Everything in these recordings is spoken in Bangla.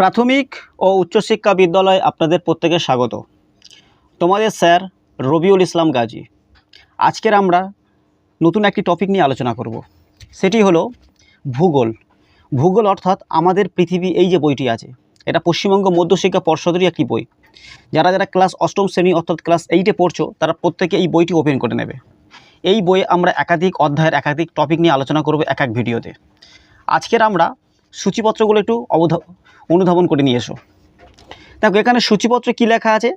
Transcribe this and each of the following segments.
প্রাথমিক ও উচ্চশিক্ষা বিদ্যালয়ে আপনাদের প্রত্যেকে স্বাগত। তোমাদের স্যার রবিউল ইসলাম গাজী। আজকের আমরা নতুন একটি টপিক নিয়ে আলোচনা করব। সেটি হলো ভূগোল। ভূগোল অর্থাৎ আমাদের পৃথিবী এই যে বইটি আছে, এটা পশ্চিমবঙ্গ মধ্যশিক্ষা পর্ষদেরই একটি বই। যারা যারা ক্লাস অষ্টম শ্রেণি অর্থাৎ ক্লাস এইটে পড়ছো, তারা প্রত্যেকে এই বইটি ওপেন করে নেবে। এই বইয়ে আমরা একাধিক অধ্যায়ের একাধিক টপিক নিয়ে আলোচনা করব এক এক ভিডিওতে। আজকের আমরা সূচিপত্রগুলো একটু অবধ, অনুধাবন করে নিয়ে এসো। দেখো, এখানে সূচিপত্রে কী লেখা আছে?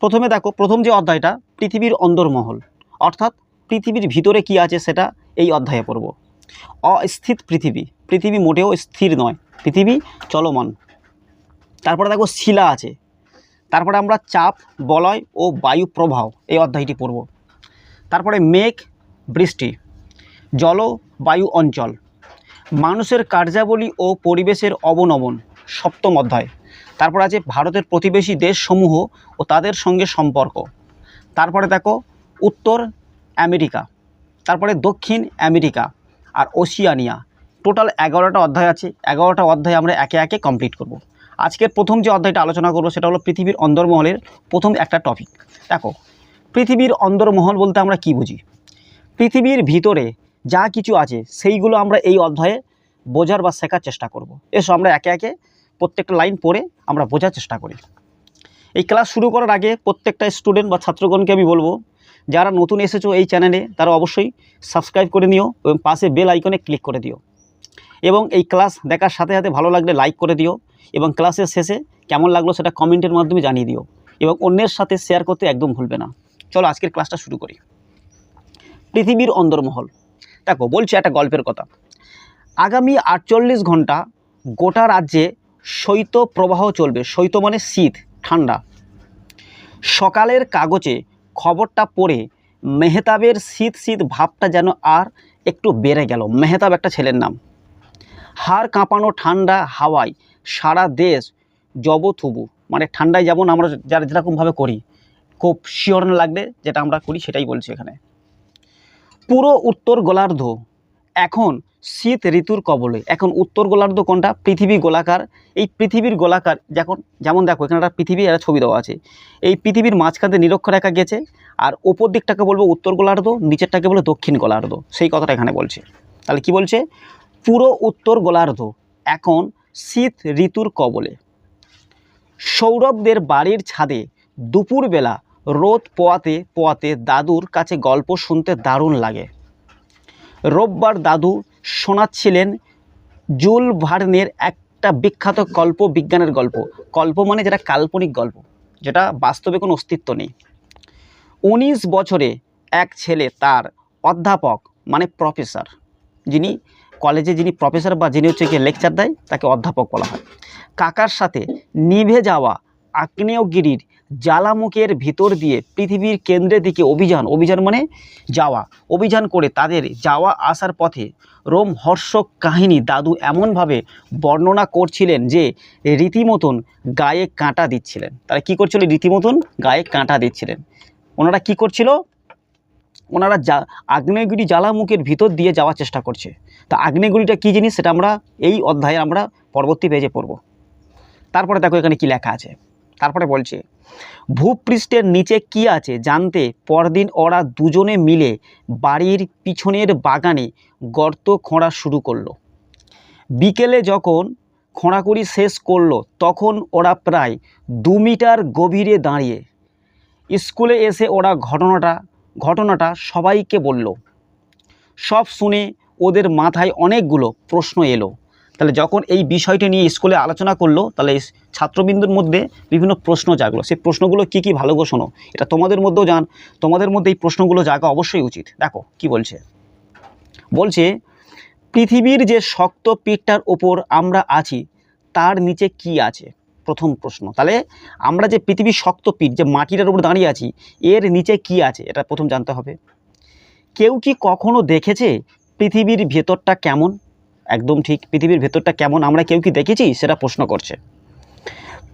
প্রথমে দেখো, প্রথম যে অধ্যায়টা, পৃথিবীর অন্দরমহল। অর্থাৎ পৃথিবীর ভিতরে কি আছে সেটা এই অধ্যায়ে পড়ব। অস্থিত পৃথিবী পৃথিবী মোটেও স্থির নয়, পৃথিবী চলমান। তারপরে দেখো, শিলা আছে। তারপরে আমরা চাপ, বলয় ও বায়ু প্রবাহ এই অধ্যায়টি পড়ব। তারপরে মেঘ, বৃষ্টি জলবায়ু অঞ্চল। মানুষের কার্যাবলী ও পরিবেশের অবনমন, সপ্তম অধ্যায়। তারপর আছে ভারতের প্রতিবেশী দেশসমূহ ও তাদের সঙ্গে সম্পর্ক। তারপরে দেখো, উত্তর আমেরিকা, তারপরে দক্ষিণ আমেরিকা আর ওশিয়ানিয়া। টোটাল এগারোটা অধ্যায় আছে। এগারোটা অধ্যায় আমরা একে একে কমপ্লিট করব। আজকের প্রথম যে অধ্যায়টা আলোচনা করব সেটা হলো পৃথিবীর অন্দরমহলের প্রথম একটা টপিক দেখো, পৃথিবীর অন্দরমহল বলতে আমরা কি বুঝি? পৃথিবীর ভিতরে যা কিছু আছে, সেইগুলো আমরা এই অধ্যায়ে বোঝার বা শেখার চেষ্টা করব। এসো আমরা একে একে প্রত্যেকটা লাইন পড়ে আমরা বোঝার চেষ্টা করি। এই ক্লাস শুরু করার আগে প্রত্যেকটা স্টুডেন্ট বা ছাত্রগণকে আমি বলব, যারা নতুন এসেছ এই চ্যানেলে তারা অবশ্যই সাবস্ক্রাইব করে নিও এবং পাশে বেল আইকনে ক্লিক করে দিও। এবং এই ক্লাস দেখার সাথে সাথে ভালো লাগলে লাইক করে দিও এবং ক্লাসের শেষে কেমন লাগল সেটা কমেন্টের মাধ্যমে জানিয়ে দিও এবং অন্যের সাথে শেয়ার করতে একদম ভুলবে না। চলো আজকের ক্লাসটা শুরু করি। পৃথিবীর অন্দরমহল দেখো, বলছি একটা গল্পের কথা। আগামী আটচল্লিশ ঘণ্টা গোটা রাজ্যে শৈত্য প্রবাহ চলবে। শৈত্য মানে শীত, ঠান্ডা। সকালের কাগজে খবরটা পড়ে মেহতাবের শীত শীত ভাবটা যেন আর একটু বেড়ে গেল। মেহতাব একটা ছেলের নাম। হাড় কাঁপানো ঠান্ডা হাওয়ায় সারা দেশ জবথুবু। মানে ঠান্ডায় যেমন আমরা যারা যেরকমভাবে করি, খুব শিওরণ লাগলে যেটা আমরা করি সেটাই বলছি এখানে। পুরো উত্তর গোলার্ধ। এখন শীত ঋতুর কবলে। এখন উত্তর গোলার্ধ কোনটা? পৃথিবী গোলাকার। এই পৃথিবীর গোলাকার যখন যেমন দেখো, এখানে একটা পৃথিবী, একটা ছবি দেওয়া আছে। এই পৃথিবীর মাঝখানে নিরক্ষরেখা গেছে, আর ওপর দিকটাকে বলব উত্তর গোলার্ধ, নিচেরটাকে বলব দক্ষিণ গোলার্ধ। সেই কথাটা এখানে বলছে। তাহলে কি বলছে? পুরো উত্তর গোলার্ধ। এখন শীত ঋতুর কবলে। সৌরভদের বাড়ির ছাদে দুপুরবেলা রোদ পোয়াতে পোয়াতে দাদুর কাছে গল্প শুনতে দারুণ লাগে। রোববার দাদু শোনাচ্ছিলেন জুল ভার্নের একটা বিখ্যাত কল্প বিজ্ঞানের গল্প। কল্প মানে যেটা কাল্পনিক গল্প, যেটা বাস্তবে কোনো অস্তিত্ব নেই। উনিশ বছরে এক ছেলে তার অধ্যাপক মানে প্রফেসর, যিনি কলেজে যিনি প্রফেসর বা যিনি হচ্ছে গিয়ে লেকচার দেয়, তাকে অধ্যাপক বলা হয়। কাকার সাথে নিভে যাওয়া আগ্নেয়গিরির জ্বালামুখের ভিতর দিয়ে পৃথিবীর কেন্দ্রের দিকে অভিযান অভিযান মানে যাওয়া। অভিযান করে তাদের যাওয়া আসার পথে রোমহর্ষক কাহিনী দাদু এমনভাবে বর্ণনা করছিলেন যে রীতিমতন গায়ে কাঁটা দিচ্ছিলেন। তারা কী করছিল? রীতিমতন গায়ে কাঁটা দিচ্ছিলেন। ওনারা কি করছিল? ওনারা যা, আগ্নেয়গিরি জ্বালামুখের ভিতর দিয়ে যাওয়ার চেষ্টা করছে। তা আগ্নেয়গিরিটা কী জিনিস? সেটা আমরা এই অধ্যায়ে আমরা পরবর্তী পেজে পড়ব। তারপরে দেখো এখানে কি লেখা আছে। তারপরে বলছে, ভূপৃষ্ঠের নিচে কি আছে জানতে পরদিন ওরা দুজনে মিলে বাড়ির পিছনের বাগানে গর্ত খোঁড়া শুরু করল। বিকেলে যখন খোঁড়াখুড়ি শেষ করল, তখন ওরা প্রায় দু মিটার গভীরে দাঁড়িয়ে স্কুলে এসে ওরা ঘটনাটা ঘটনাটা সবাইকে বলল। সব শুনে ওদের মাথায় অনেকগুলো প্রশ্ন এলো। তাহলে যখন এই বিষয়টি নিয়ে স্কুলে আলোচনা করল, তাহলে ছাত্রবিন্দুর মধ্যে বিভিন্ন প্রশ্ন জাগলো। সেই প্রশ্নগুলো কি কি ভালো শোনো, এটা তোমাদের মধ্যেও জান। তোমাদের মধ্যে এই প্রশ্নগুলো জাগা অবশ্যই উচিত। দেখো, কি বলছে? বলছে, পৃথিবীর যে শক্ত পিঠটার ওপর আমরা আছি, তার নিচে কি আছে? প্রথম প্রশ্ন। তাহলে আমরা যে পৃথিবীর শক্ত পিঠ, যে মাটিটার উপর দাঁড়িয়ে আছি, এর নিচে কি আছে? এটা প্রথম জানতে হবে। কেউ কি কখনো দেখেছে পৃথিবীর ভেতরটা কেমন? একদম ঠিক, পৃথিবীর ভেতরটা কেমন, আমরা কেউ কি দেখেছি? সেটা প্রশ্ন করছে।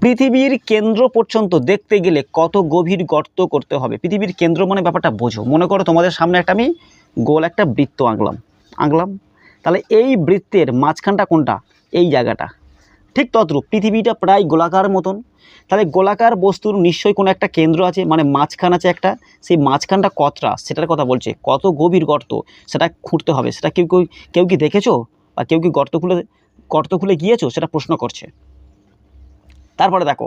পৃথিবীর কেন্দ্র পর্যন্ত দেখতে গেলে কত গভীর গর্ত করতে হবে? পৃথিবীর কেন্দ্র মানে ব্যাপারটা বোঝো। মনে করো তোমাদের সামনে একটা আমি গোল একটা বৃত্ত আঁকলাম। আঁকলাম। তাহলে এই বৃত্তের মাঝখানটা কোনটা? এই জায়গাটা। ঠিক তদ্রূপ পৃথিবীটা প্রায় গোলাকার মতন। তাহলে গোলাকার বস্তুর নিশ্চয়ই কোনো একটা কেন্দ্র আছে মানে মাঝখান আছে একটা। সেই মাঝখানটা কতটা? সেটার কথা বলছে। কত গভীর গর্ত? সেটা খুঁড়তে হবে। সেটা কেউ কেউ কেউ কি দেখেছ? বা কেউ কি গর্ত খুলে গর্ত খুলে গিয়েছো? সেটা প্রশ্ন করছে। তারপরে দেখো,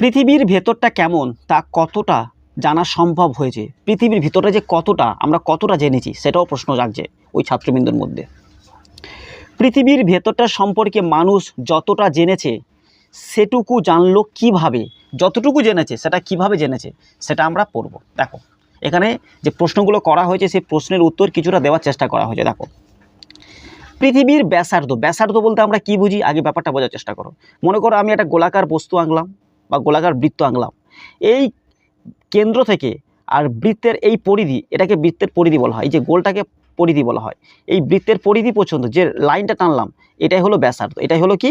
পৃথিবীর ভেতরটা কেমন তা কতটা জানা সম্ভব হয়েছে? পৃথিবীর ভিতরে যে কতটা, আমরা কতটা জেনেছি, সেটাও প্রশ্ন জাগছে ওই ছাত্রবৃন্দর মধ্যে। পৃথিবীর ভেতরটা সম্পর্কে মানুষ যতটা জেনেছে, সেটুকু জানলো কীভাবে, যতটুকু জেনেছে, সেটা কীভাবে জেনেছে, সেটা আমরা পড়ব। দেখো, এখানে যে প্রশ্নগুলো করা হয়েছে, সেই প্রশ্নের উত্তর কিছুটা দেওয়ার চেষ্টা করা হয়েছে। দেখো পৃথিবীর ব্যাসার্ধ ব্যাসার্ধ বলতে আমরা কি বুঝি? আগে ব্যাপারটা বোঝার চেষ্টা করো। মনে করো আমি একটা গোলাকার বস্তু আঁকলাম বা গোলাকার বৃত্ত আঁকলাম এই কেন্দ্র থেকে আর বৃত্তের এই পরিধি, এটাকে বৃত্তের পরিধি বলা হয়, এই যে গোলটাকে পরিধি বলা হয়, এই বৃত্তের পরিধি পর্যন্ত যে লাইনটা টানলাম, এটাই হলো ব্যাসার্ধ, এটাই হলো কি?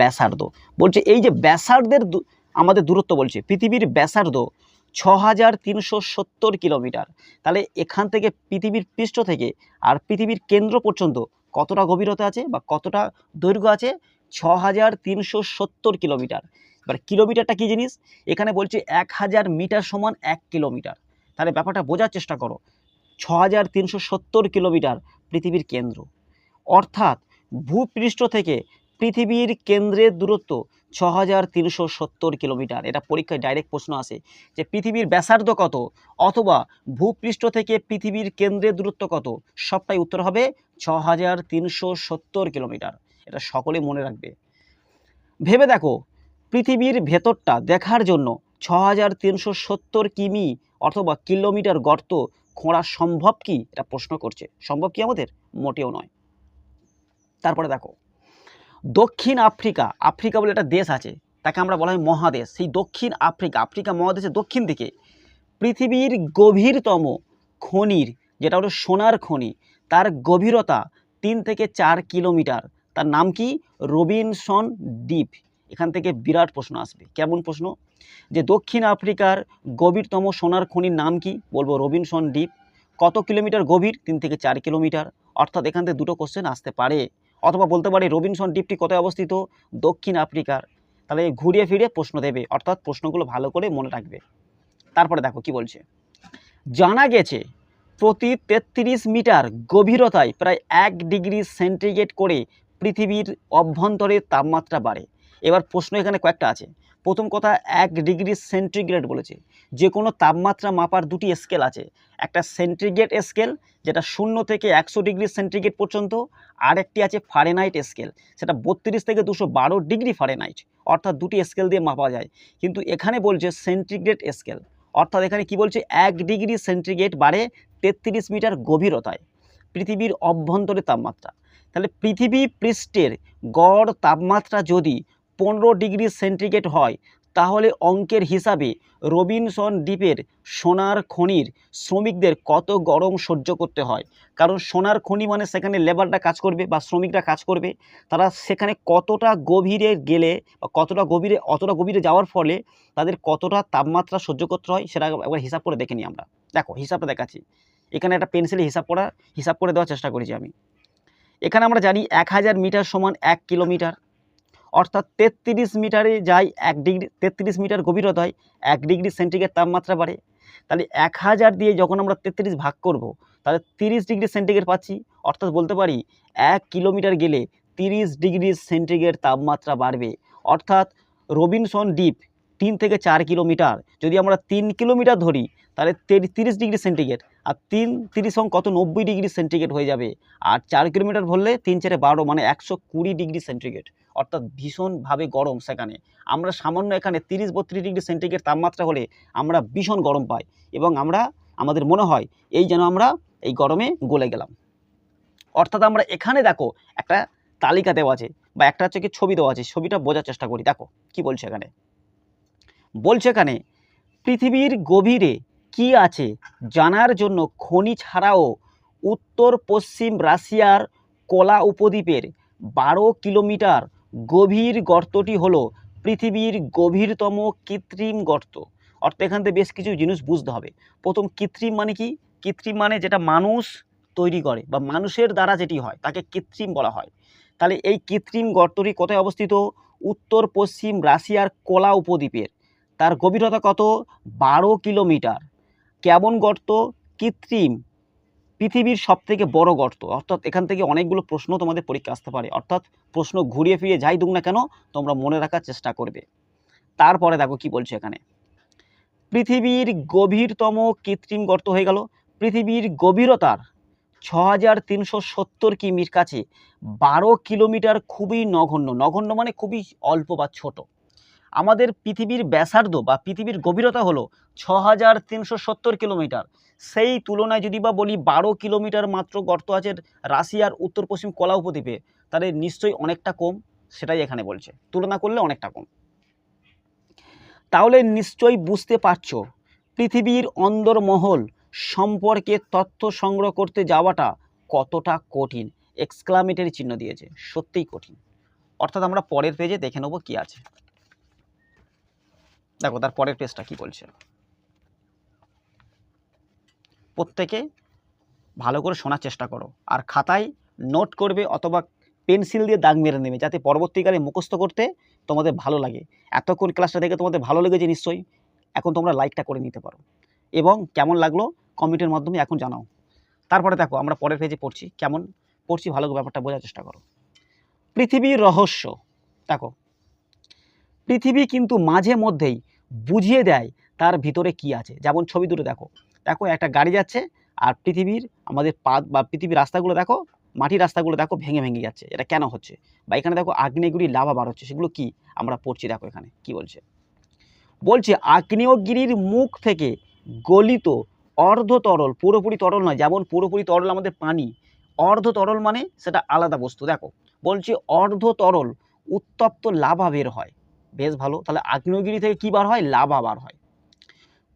ব্যাসার্ধ। বলছে এই যে ব্যাসার্ধের আমাদের দূরত্ব বলছে, পৃথিবীর ব্যাসার্ধ ছ হাজার তিনশো সত্তর কিলোমিটার। তাহলে এখান থেকে পৃথিবীর পৃষ্ঠ থেকে আর পৃথিবীর কেন্দ্র পর্যন্ত কতটা গভীরতা আছে বা কতটা দৈর্ঘ্য আছে? ছ হাজার তিনশো সত্তর কিলোমিটার। এবার কিলোমিটারটা কী জিনিস? এখানে বলছে এক হাজার মিটার সমান এক কিলোমিটার। তাহলে ব্যাপারটা বোঝার চেষ্টা করো। ছ হাজার তিনশো সত্তর কিলোমিটার পৃথিবীর কেন্দ্র। অর্থাৎ ভূপৃষ্ঠ থেকে পৃথিবীর কেন্দ্রের দূরত্ব ছ হাজার তিনশো সত্তর কিলোমিটার। এটা পরীক্ষায় ডাইরেক্ট প্রশ্ন আসে যে পৃথিবীর ব্যাসার্ধ কত অথবা ভূপৃষ্ঠ থেকে পৃথিবীর কেন্দ্রের দূরত্ব কত? সবটাই উত্তর হবে ছ হাজার তিনশো সত্তর কিলোমিটার। এটা সকলে মনে রাখবে। ভেবে দেখো, পৃথিবীর ভেতরটা দেখার জন্য ছ হাজার তিনশো সত্তর কিমি অথবা কিলোমিটার গর্ত খোঁড়া সম্ভব কি? এটা প্রশ্ন করছে। সম্ভব কি আমাদের? মোটেও নয়। তারপরে দেখো দক্ষিণ আফ্রিকা আফ্রিকা বলে একটা দেশ আছে, তাকে আমরা বলা হয় মহাদেশ। সেই দক্ষিণ আফ্রিকা আফ্রিকা মহাদেশের দক্ষিণ দিকে পৃথিবীর গভীরতম খনির, যেটা হলো সোনার খনি, তার গভীরতা তিন থেকে চার কিলোমিটার। তার নাম কি? রবিনসন দ্বীপ। এখান থেকে বিরাট প্রশ্ন আসবে। কেমন প্রশ্ন? যে দক্ষিণ আফ্রিকার গভীরতম সোনার খনির নাম কি? বলব রবিনসন দ্বীপ। কত কিলোমিটার গভীর? তিন থেকে চার কিলোমিটার। অর্থাৎ এখান থেকে দুটো কোশ্চেন আসতে পারে। অথবা বলতে পারি রবিনসন দ্বীপটি কোথায় অবস্থিত? দক্ষিণ আফ্রিকার। তাহলে ঘুরিয়ে ফিরিয়ে প্রশ্ন দেবে, অর্থাৎ প্রশ্নগুলো ভালো করে মনে রাখবে। তারপরে দেখো কি বলছে। জানা গেছে প্রতি তেত্রিশ মিটার গভীরতায় প্রায় এক ডিগ্রি সেন্টিগ্রেড করে পৃথিবীর অভ্যন্তরের তাপমাত্রা বাড়ে। এবার প্রশ্ন এখানে কয়েকটা আছে। প্রথম কথা, এক ডিগ্রি সেন্টিগ্রেড বলেছে। যে কোনো তাপমাত্রা মাপার দুটি স্কেল আছে। একটা সেন্টিগ্রেড স্কেল, যেটা শূন্য থেকে একশো ডিগ্রি সেন্টিগ্রেড পর্যন্ত, আর একটি আছে ফারেনাইট স্কেল। সেটা বত্রিশ থেকে দুশো বারো ডিগ্রি ফারেনাইট অর্থাৎ দুটি স্কেল দিয়ে মাপা যায়। কিন্তু এখানে বলছে সেন্টিগ্রেড স্কেল। অর্থাৎ এখানে কি বলছে? এক ডিগ্রি সেন্টিগ্রেড বাড়ে তেত্রিশ মিটার গভীরতায়, পৃথিবীর অভ্যন্তরে তাপমাত্রা। তাহলে পৃথিবী পৃষ্ঠের গড় তাপমাত্রা যদি পনেরো ডিগ্রি সেন্টিগ্রেড হয়। তাহলে অঙ্কের হিসাবে রবিনসন দ্বীপের সোনার খনির শ্রমিকদের কত গরম সহ্য করতে হয়? কারণ সোনার খনি মানে সেখানে লেবাররা কাজ করবে বা শ্রমিকরা কাজ করবে। তারা সেখানে কতটা গভীরে গেলে বা কতটা গভীরে, অতটা গভীরে যাওয়ার ফলে তাদের কতটা তাপমাত্রা সহ্য করতে হয় সেটা একবার হিসাব করে দেখে নিই আমরা। দেখো, হিসাবটা দেখাচ্ছি। এখানে একটা পেন্সিলে হিসাব করা, হিসাব করে দেওয়ার চেষ্টা করেছি আমি। এখানে আমরা জানি এক হাজার মিটার সমান এক কিলোমিটার। অর্থাৎ তেত্রিশ মিটারে যায়, এক ডিগ্রি, তেত্রিশ মিটার গভীরতায় এক ডিগ্রি সেন্টিগ্রেড তাপমাত্রা বাড়ে। তাহলে এক হাজার দিয়ে যখন আমরা তেত্রিশ ভাগ করব, তাহলে তিরিশ ডিগ্রি সেন্টিগ্রেড পাচ্ছি। অর্থাৎ বলতে পারি, এক কিলোমিটার গেলে তিরিশ ডিগ্রি সেন্টিগ্রেড তাপমাত্রা বাড়বে। অর্থাৎ রবিনসন দ্বীপ তিন থেকে চার কিলোমিটার। যদি আমরা তিন কিলোমিটার ধরি, তাহলে তিরিশ ডিগ্রি সেন্টিগ্রেড। আর তিন, তিরিশ সং কত? নব্বই ডিগ্রি সেন্টিগ্রেড হয়ে যাবে। আর চার কিলোমিটার ধরলে তিন চারে বারো মানে একশো কুড়ি ডিগ্রি সেন্টিগ্রেড। অর্থাৎ ভীষণভাবে গরম সেখানে। আমরা সামান্য এখানে তিরিশ, বত্রিশ ডিগ্রি সেন্টিগ্রেড তাপমাত্রা হলে আমরা ভীষণ গরম পাই। এবং আমরা, আমাদের মনে হয় এই যেন আমরা এই গরমে গলে গেলাম। অর্থাৎ আমরা এখানে দেখো, একটা তালিকা দেওয়া আছে, বা একটা হচ্ছে কি ছবি দেওয়া আছে। ছবিটা বোঝার চেষ্টা করি। দেখো, কি বলছে এখানে? বলছে এখানে পৃথিবীর গভীরে কি আছে জানার জন্য খনি ছাড়াও উত্তর পশ্চিম রাশিয়ার কলা উপদ্বীপের বারো কিলোমিটার গভীর গর্তটি হলো পৃথিবীর গভীরতম কৃত্রিম গর্ত। অর্থাৎ এখান থেকে বেশ কিছু জিনিস বুঝতে হবে। প্রথম, কৃত্রিম মানে কি? কৃত্রিম মানে যেটা মানুষ তৈরি করে বা মানুষের দ্বারা যেটি হয়, তাকে কৃত্রিম বলা হয়। তাহলে এই কৃত্রিম গর্তটি কোথায় অবস্থিত? উত্তর পশ্চিম রাশিয়ার কোলা উপদ্বীপের। তার গভীরতা কত? বারো কিলোমিটার। কেমন গর্ত? কৃত্রিম। পৃথিবীর সব থেকে বড় গর্ত। অর্থাৎ এখান থেকে অনেকগুলো প্রশ্ন তোমাদের পরীক্ষা আসতে পারে। অর্থাৎ প্রশ্ন ঘুরিয়ে ফিরিয়ে যাই দুক না কেন, তোমরা মনে রাখার চেষ্টা করবে। তারপরে দেখো কি বলছে এখানে। পৃথিবীর গভীরতম কৃত্রিম গর্ত হয়ে গেল। পৃথিবীর গভীরতার ছ হাজার তিনশো সত্তর কিমির কাছে বারো কিলোমিটার খুবই নগণ্য নগণ্য মানে খুবই অল্প বা ছোট। আমাদের পৃথিবীর ব্যাসার্ধ বা পৃথিবীর গভীরতা হলো ছ হাজার তিনশো সত্তর কিলোমিটার। সেই তুলনায় যদি বা বলি বারো কিলোমিটার মাত্র গর্ত আছে রাশিয়ার উত্তর পশ্চিম কলা উপদ্বীপে তাহলে নিশ্চয়ই অনেকটা কম, সেটাই এখানে বলছে। তুলনা করলে অনেকটা কম। তাহলে নিশ্চয়ই বুঝতে পারছ, পৃথিবীর অন্দরমহল সম্পর্কে তথ্য সংগ্রহ করতে যাওয়াটা কতটা কঠিন। এক্সক্লামেটারি চিহ্ন দিয়েছে, সত্যিই কঠিন। অর্থাৎ আমরা পরের পেজে দেখে নেব কী আছে। দেখো, তার পরের পেজটা কি বলছে? প্রত্যেকে ভালো করে শোনার চেষ্টা করো। আর খাতায় নোট করবে অথবা পেন্সিল দিয়ে দাগ মেরে নেবে, যাতে পরবর্তীকালে মুখস্থ করতে তোমাদের ভালো লাগে। এতক্ষণ ক্লাসটা দেখে তোমাদের ভালো লেগেছে নিশ্চয়ই। এখন তোমরা লাইকটা করে নিতে পারো। এবং কেমন লাগল কমেন্টের মাধ্যমে এখন জানাও। তারপরে দেখো, আমরা পরের পেজে পড়ছি। কেমন? পড়ছি, ভালো ব্যাপারটা বোঝার চেষ্টা করো। পৃথিবীর রহস্য। দেখো পৃথিবী কিন্তু মাঝে মধ্যেই বুঝিয়ে দেয় তার ভিতরে কি আছে। যেমন ছবি দুটো দেখো। দেখো, একটা গাড়ি যাচ্ছে আর পৃথিবীর আমাদের পাত বা পৃথিবীর রাস্তাগুলো দেখো, মাটির রাস্তাগুলো দেখো ভেঙে ভেঙে যাচ্ছে। এটা কেন হচ্ছে? বা এখানে দেখো আগ্নেয়গিরি লাভা বার হচ্ছে। সেগুলো কি? আমরা পড়ছি দেখো এখানে। কি বলছে? বলছে, আগ্নেয়গিরির মুখ থেকে গলিত অর্ধ তরল পুরোপুরি তরল নয়, যেমন পুরোপুরি তরল আমাদের পানি। অর্ধ তরল মানে সেটা আলাদা বস্তু। দেখো, বলছে অর্ধ তরল উত্তপ্ত লাভা বের হয়। বেশ ভালো। তাহলে আগ্নেয়গিরি থেকে কী বার হয়? লাভা বার হয়।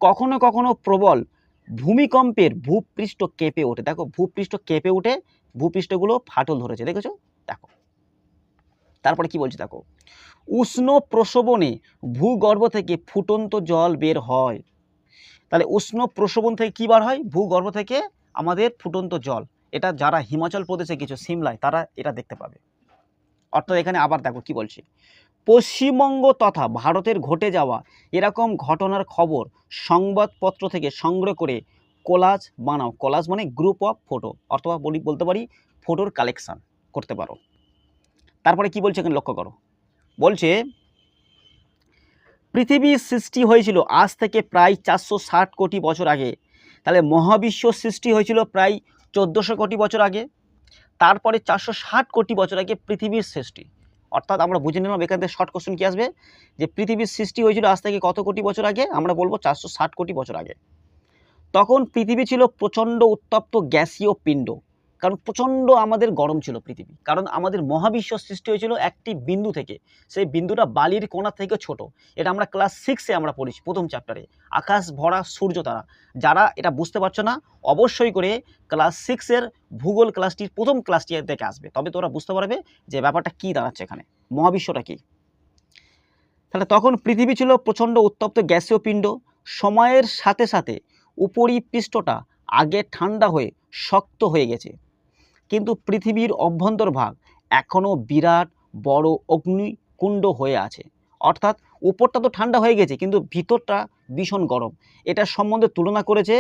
কখনো কখনো প্রবল ভূমিকম্পের ভূপৃষ্ঠ কেঁপে ওঠে। দেখো, ভূপৃষ্ঠ কেঁপে উঠে, ভূপৃষ্ঠগুলো ফাটল ধরেছে, দেখেছ? দেখো। তারপরে কি বলছে দেখো? উষ্ণ প্রসবনে ভূগর্ভ থেকে ফুটন্ত জল বের হয়। তাহলে উষ্ণ প্রসবন থেকে কী বার হয়? ভূগর্ভ থেকে আমাদের ফুটন্ত জল। এটা যারা হিমাচল প্রদেশে কিছু সিমলায়, তারা এটা দেখতে পাবে। অর্থাৎ এখানে আবার দেখো কি বলছে? পশ্চিমবঙ্গ তথা ভারতের ঘটে যাওয়া এরকম ঘটনার খবর সংবাদপত্র থেকে সংগ্রহ করে কোলাজ বানাও। কোলাজ মানে গ্রুপ অফ ফটো অথবা বলি, বলতে পারি ফটোর কালেকশান করতে পারো। তারপরে কি বলছে এখানে লক্ষ্য করো? বলছে পৃথিবীর সৃষ্টি হয়েছিল আজ থেকে প্রায় চারশো ষাট কোটি বছর আগে। তাহলে মহাবিশ্ব সৃষ্টি হয়েছিল প্রায় চোদ্দোশো কোটি বছর আগে। তারপরে চারশো ষাট কোটি বছর আগে পৃথিবীর সৃষ্টি। অর্থাৎ আমরা বুঝে নিলাম এখান থেকে শর্ট কোশ্চেন কী আসবে? যে পৃথিবীর সৃষ্টি হয়েছিল আজ থেকে কত কোটি বছর আগে? আমরা বলব চারশো ষাট কোটি বছর আগে। তখন পৃথিবী ছিল প্রচণ্ড উত্তপ্ত গ্যাসীয় পিণ্ড। কারণ প্রচণ্ড আমাদের গরম ছিল পৃথিবী। কারণ আমাদের মহাবিশ্ব সৃষ্টি হয়েছিল একটি বিন্দু থেকে। সেই বিন্দুটা বালির কোণা থেকে ছোট। এটা আমরা ক্লাস সিক্সে আমরা পড়েছি, প্রথম চ্যাপ্টারে আকাশ, ভরা, সূর্য, তারা। যারা এটা বুঝতে পারছ না, অবশ্যই করে ক্লাস সিক্সের ভূগোল ক্লাসটির প্রথম ক্লাসটি দেখে আসবে। তবে তোরা বুঝতে পারবে যে ব্যাপারটা কী দাঁড়াচ্ছে এখানে। মহাবিশ্বটা কী? তাহলে তখন পৃথিবী ছিল প্রচণ্ড উত্তপ্ত গ্যাসীয় পিণ্ড। সময়ের সাথে সাথে উপরি পৃষ্ঠটা আগে ঠান্ডা হয়ে শক্ত হয়ে গেছে। কিন্তু পৃথিবীর অভ্যন্তরভাগ এখনও বিরাট বড় অগ্নিকুণ্ড হয়ে আছে। অর্থাৎ উপরটা তো ঠান্ডা হয়ে গেছে, কিন্তু ভিতরটা ভীষণ গরম। এটা সম্বন্ধে তুলনা করেছে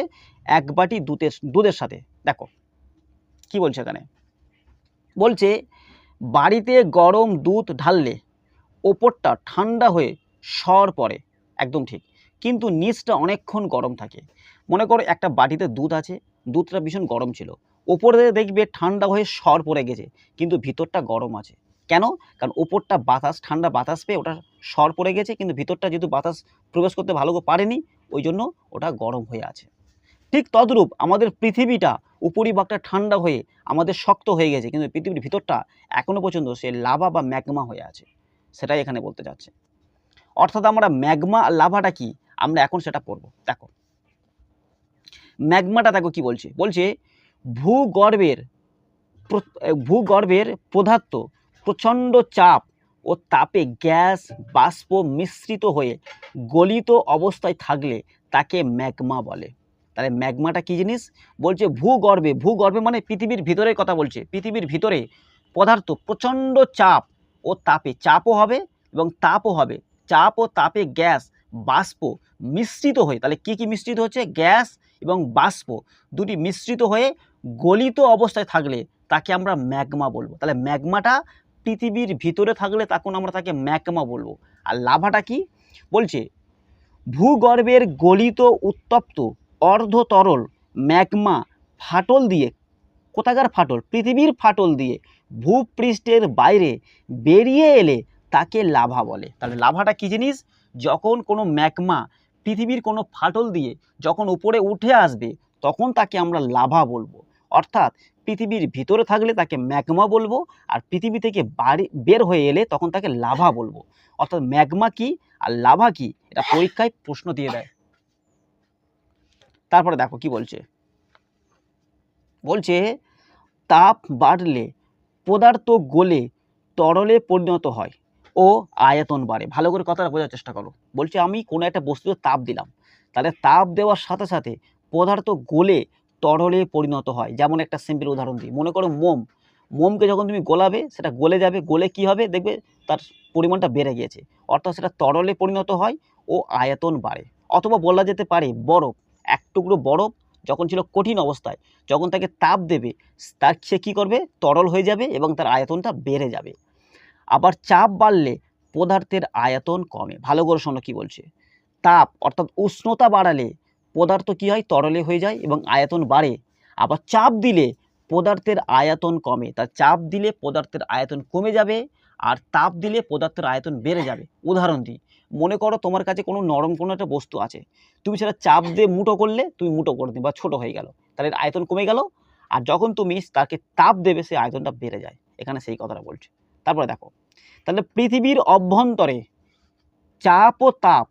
এক বাটি দুধের দুধের সাথে। দেখো, কি বলছে এখানে? বলছে, বাড়িতে গরম দুধ ঢাললে ওপরটা ঠান্ডা হয়ে সর পড়ে। একদম ঠিক। কিন্তু নিচটা অনেকক্ষণ গরম থাকে। মনে করো একটা বাটিতে দুধ আছে, দুধটা ভীষণ গরম ছিল। ওপরে দেখবে ঠান্ডা হয়ে সর পড়ে গেছে, কিন্তু ভিতরটা গরম আছে। কেন? কারণ ওপরটা বাতাস, ঠান্ডা বাতাস পেয়ে ওটা সর পড়ে গেছে, কিন্তু ভিতরটা যেহেতু বাতাস প্রবেশ করতে ভালো পারেনি, ওই জন্য ওটা গরম হয়ে আছে। ঠিক তদ্রূপ আমাদের পৃথিবীটা উপরিভাগটা ঠান্ডা হয়ে আমাদের শক্ত হয়ে গেছে, কিন্তু পৃথিবীর ভিতরটা এখনও পর্যন্ত সে লাভা বা ম্যাগমা হয়ে আছে। সেটাই এখানে বলতে যাচ্ছে। অর্থাৎ আমরা ম্যাগমা আর লাভাটা কি? আমরা এখন সেটা পড়ব। দেখো। ম্যাগমাটা দেখো কি বলছে? বলছে ভূগর্ভের ভূগর্ভের পদার্থ প্রচণ্ড চাপ ও তাপে গ্যাস, বাষ্প মিশ্রিত হয়ে গলিত অবস্থায় থাকলে তাকে ম্যাগমা বলে। তাহলে ম্যাগমাটা কী জিনিস? বলছে ভূগর্ভে। ভূগর্ভে মানে পৃথিবীর ভিতরের কথা বলছে। পৃথিবীর ভিতরে পদার্থ প্রচণ্ড চাপ ও তাপে চাপও হবে এবং তাপও হবে। চাপ ও তাপে গ্যাস, বাষ্প মিশ্রিত হয়ে, তাহলে কি কি মিশ্রিত হচ্ছে? গ্যাস এবং বাষ্প দুটি মিশ্রিত হয়ে গলিত অবস্থায় থাকলে তাকে আমরা ম্যাগমা বলব। তাহলে ম্যাগমাটা পৃথিবীর ভিতরে থাকলে তখন আমরা তাকে ম্যাগমা বলব। আর লাভাটা কি? বলছে, ভূগর্ভের গলিত উত্তপ্ত অর্ধ তরল ম্যাগমা ফাটল দিয়ে কোথাকার ফাটল? পৃথিবীর ফাটল দিয়ে ভূপৃষ্ঠের বাইরে বেরিয়ে এলে তাকে লাভা বলে। তাহলে লাভাটা কী জিনিস? যখন কোনো ম্যাগমা পৃথিবীর কোনো ফাটল দিয়ে যখন উপরে উঠে আসবে, তখন তাকে আমরা লাভা বলব। অর্থাৎ পৃথিবীর ভিতরে থাকলে তাকে ম্যাগমা বলব, আর পৃথিবী থেকে বাড়ি, বের হয়ে এলে তখন তাকে লাভা বলব। অর্থাৎ ম্যাগমা কি আর লাভা কি, এটা পরীক্ষায় প্রশ্ন দিয়ে দেয়। তারপরে দেখো কি বলছে। বলছে, তাপ বাড়লে পদার্থ গলে তরলে পরিণত হয় ও আয়তন বাড়ে। ভালো করে কথাটা বোঝার চেষ্টা করো। বলছে, আমি কোনো একটা বস্তুতে তাপ দিলাম। তাহলে তাপ দেওয়ার সাথে সাথে পদার্থ গলে তরলে পরিণত হয়। যেমন একটা সিম্পল উদাহরণ দিই। মনে করো মোম। মোমকে যখন তুমি গোলাবে, সেটা গলে যাবে, গলে কি হবে? দেখবে তার পরিমাণটা বেড়ে গিয়েছে। অর্থাৎ সেটা তরলে পরিণত হয় ও আয়তন বাড়ে। অথবা বলা যেতে পারে বরফ। এক টুকরো বরফ যখন ছিল কঠিন অবস্থায়, যখন তাকে তাপ দেবে, তার সে কী করবে? তরল হয়ে যাবে এবং তার আয়তনটা বেড়ে যাবে। আবার চাপ বাড়লে পদার্থের আয়তন কমে। ভালো করে শোনো কী বলছে। তাপ অর্থাৎ উষ্ণতা বাড়ালে পদার্থ কী হয়? তরলে হয়ে যায় এবং আয়তন বাড়ে। আবার চাপ দিলে পদার্থের আয়তন কমে। তার চাপ দিলে পদার্থের আয়তন কমে যাবে আর তাপ দিলে পদার্থের আয়তন বেড়ে যাবে। উদাহরণ দিই। মনে করো তোমার কাছে কোনো নরম কোনো একটা বস্তু আছে। তুমি সেটা চাপ দিয়ে মুটো করলে তুমি মুটো করে দিবে বা ছোটো হয়ে গেল। তাহলে আয়তন কমে গেল আর যখন তুমি তাকে তাপ দেবে সেই আয়তনটা বেড়ে যায়। এখানে সেই কথাটা বলছে। তারপরে দেখো। তাহলে পৃথিবীর অভ্যন্তরে চাপ ও তাপ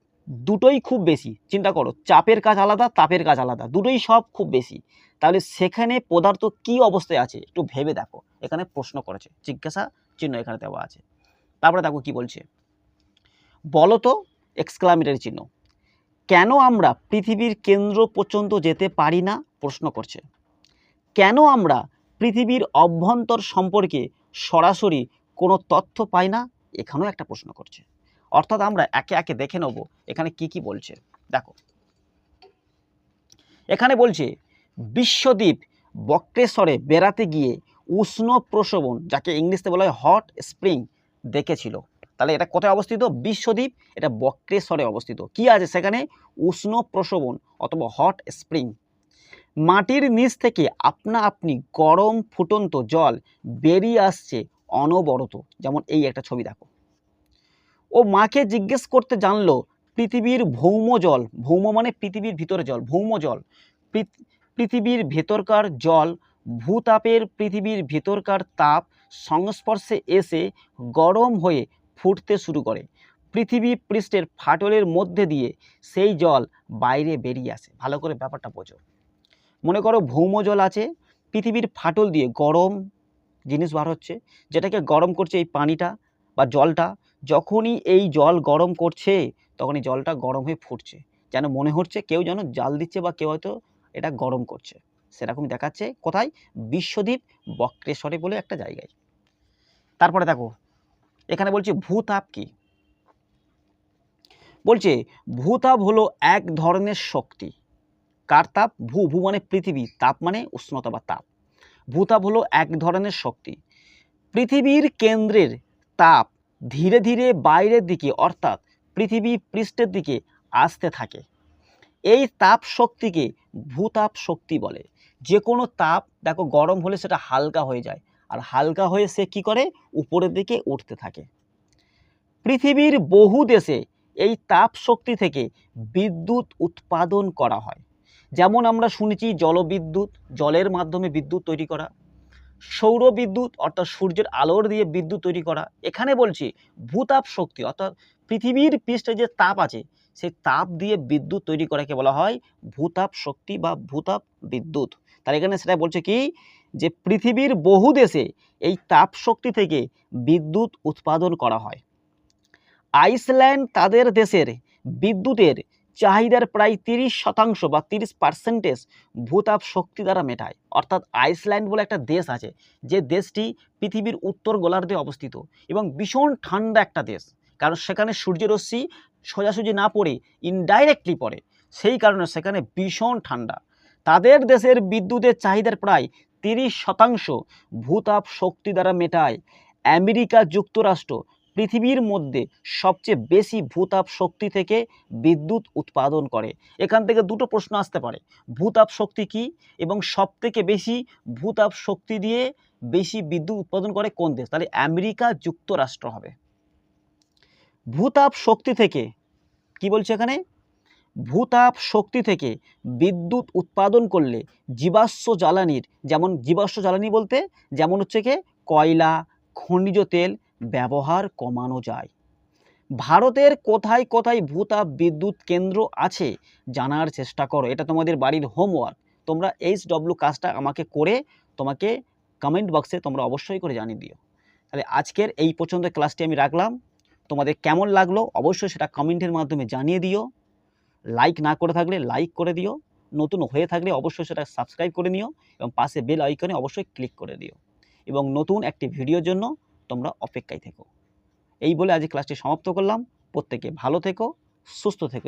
দুটোই খুব বেশি, চিন্তা করো, চাপের কাজ আলাদা, তাপের কাজ আলাদা, দুটোই সব খুব বেশি। তাহলে সেখানে পদার্থ কি অবস্থায় আছে একটু ভেবে দেখো, এখানে প্রশ্ন করেছে, জিজ্ঞাসা চিহ্ন এখানে দেওয়া আছে। তারপরে দেখো কি বলছে, বলো তো এক্সক্লামেটারি চিহ্ন, কেন আমরা পৃথিবীর কেন্দ্র পর্যন্ত যেতে পারি না? প্রশ্ন করছে, কেন আমরা পৃথিবীর অভ্যন্তর সম্পর্কে সরাসরি কোনো তথ্য পাই না? এখানেও একটা প্রশ্ন করছে। অর্থাৎ আমরা একে একে দেখে নেব এখানে কি কি বলছে। দেখো। এখানে বলছে, বিশ্বদ্বীপ বক্রেশ্বরে বেড়াতে গিয়ে উষ্ণ প্রসবন যাকে ইংলিশে বলা হয় হট স্প্রিং, দেখেছিল। তাহলে এটা কোথায় অবস্থিত? বিশ্বদ্বীপ, এটা বক্রেশ্বরে অবস্থিত। কি আছে সেখানে? উষ্ণ প্রসবন অথবা হট স্প্রিং। মাটির নিচ থেকে আপনা আপনি গরম ফুটন্ত জল বেরিয়ে আসছে অনবরত। যেমন এই একটা ছবি দেখো। ও মাকে জিজ্ঞেস করতে জানলো, পৃথিবীর ভৌম জল। ভৌম মানে পৃথিবীর ভিতরে জল, ভৌম জল। পৃথিবীর ভেতরকার জল, ভূতাপের পৃথিবীর ভেতরকার তাপ সংস্পর্শে এসে গরম হয়ে ফুটতে শুরু করে। পৃথিবী পৃষ্ঠের ফাটলের মধ্যে দিয়ে সেই জল বাইরে বেরিয়ে আসে। ভালো করে ব্যাপারটা বোঝো। মনে করো ভৌম জল আছে, পৃথিবীর ফাটল দিয়ে গরম জিনিস বার হচ্ছে, যেটাকে গরম করছে এই পানিটা বা জলটা যখনই এই জল গরম করছে, তখনই জলটা গরম হয়ে ফুটছে। যেন মনে হচ্ছে কেউ যেন জাল দিচ্ছে বা কেউ হয়তো এটা গরম করছে। সেরকম দেখাচ্ছে কোথায়? বিশ্বদ্বীপ বক্রেশ্বরে বলে একটা জায়গায়। তারপরে দেখো, এখানে বলছে ভূতাপ কি? বলছে ভূতাপ হলো এক ধরনের শক্তি। কার তাপ? ভূ ভূ মানে পৃথিবী, তাপ মানে উষ্ণতা বা তাপ। ভূতাপ হলো এক ধরনের শক্তি। পৃথিবীর কেন্দ্রের তাপ ধীরে ধীরে বাইরের দিকে, অর্থাৎ পৃথিবী পৃষ্ঠের দিকে আসতে থাকে। এই তাপ শক্তিকে ভূতাপ শক্তি বলে। যে কোনো তাপ, দেখো গরম হলে সেটা হালকা হয়ে যায়। আর হালকা হয়ে সে কি করে? উপরের দিকে উঠতে থাকে। পৃথিবীর বহু দেশে এই তাপ শক্তি থেকে বিদ্যুৎ উৎপাদন করা হয়। যেমন আমরা শুনেছি জলবিদ্যুৎ, জলের মাধ্যমে বিদ্যুৎ তৈরি করা। সৌর বিদ্যুৎ অর্থাৎ সূর্যের আলোর দিয়ে বিদ্যুৎ তৈরি করা। এখানে বলছি ভূতাপ শক্তি, অর্থাৎ পৃথিবীর পৃষ্ঠে যে তাপ আছে, সেই তাপ দিয়ে বিদ্যুৎ তৈরি করাকে বলা হয় ভূতাপ শক্তি বা ভূতাপ বিদ্যুৎ। তার এখানে সেটা বলছে কি? যে পৃথিবীর বহু দেশে এই তাপ শক্তি থেকে বিদ্যুৎ উৎপাদন করা হয়। আইসল্যান্ড তাদের দেশের বিদ্যুতের চাহিদার প্রায় তিরিশ শতাংশ বা তিরিশ পার্সেন্টেজ ভূতাপ শক্তি দ্বারা মেটায়। অর্থাৎ আইসল্যান্ড বলে একটা দেশ আছে, যে দেশটি পৃথিবীর উত্তর গোলার্ধে অবস্থিত এবং ভীষণ ঠান্ডা একটা দেশ। কারণ সেখানে সূর্যরশ্মি সোজাসুজি না পড়ে ইনডাইরেক্টলি পড়ে, সেই কারণে সেখানে ভীষণ ঠান্ডা। তাদের দেশের বিদ্যুতের চাহিদার প্রায় তিরিশ শতাংশ ভূতাপ শক্তি দ্বারা মেটায়। আমেরিকা যুক্তরাষ্ট্র পৃথিবীর মধ্যে সবচেয়ে বেশি ভূতাপ শক্তি থেকে বিদ্যুৎ উৎপাদন করে। এখান থেকে দুটো প্রশ্ন আসতে পারে। ভূতাপ শক্তি কি এবং সবথেকে বেশি ভূতাপ শক্তি দিয়ে বেশি বিদ্যুৎ উৎপাদন করে কোন দেশ? তাহলে আমেরিকা যুক্তরাষ্ট্র হবে। ভূতাপ শক্তি থেকে কি বলছে এখানে? ভূতাপ শক্তি থেকে বিদ্যুৎ উৎপাদন করলে জীবাশ্ম জ্বালানির, যেমন জীবাশ্ম জ্বালানি বলতে, যেমন হচ্ছে কি? কয়লা, খনিজ তেল ব্যবহার কমানো যায়। ভারতের কোথায় কোথায় ভূতাপ বিদ্যুৎ কেন্দ্র আছে জানার চেষ্টা করো। এটা তোমাদের বাড়ির হোমওয়ার্ক তোমরা এইচ ডব্লিউ কাজটা আমাকে করে তোমাকে কমেন্ট বক্সে তোমরা অবশ্যই করে জানিয়ে দিও। তাহলে আজকের এই পর্যন্ত ক্লাসটি আমি রাখলাম। তোমাদের কেমন লাগল অবশ্যই সেটা কমেন্টের মাধ্যমে জানিয়ে দিও। লাইক না করে থাকলে লাইক করে দিও। নতুন হয়ে থাকলে অবশ্যই সেটা সাবস্ক্রাইব করে নিও এবং পাশে বেল আইকনে অবশ্যই ক্লিক করে দিও। এবং নতুন একটি ভিডিওর জন্য তোমরা অপেক্ষায় থেকো। এই বলে আজ ক্লাসটি সমাপ্ত করলাম। প্রত্যেকে ভালো থেকো সুস্থ থেকো।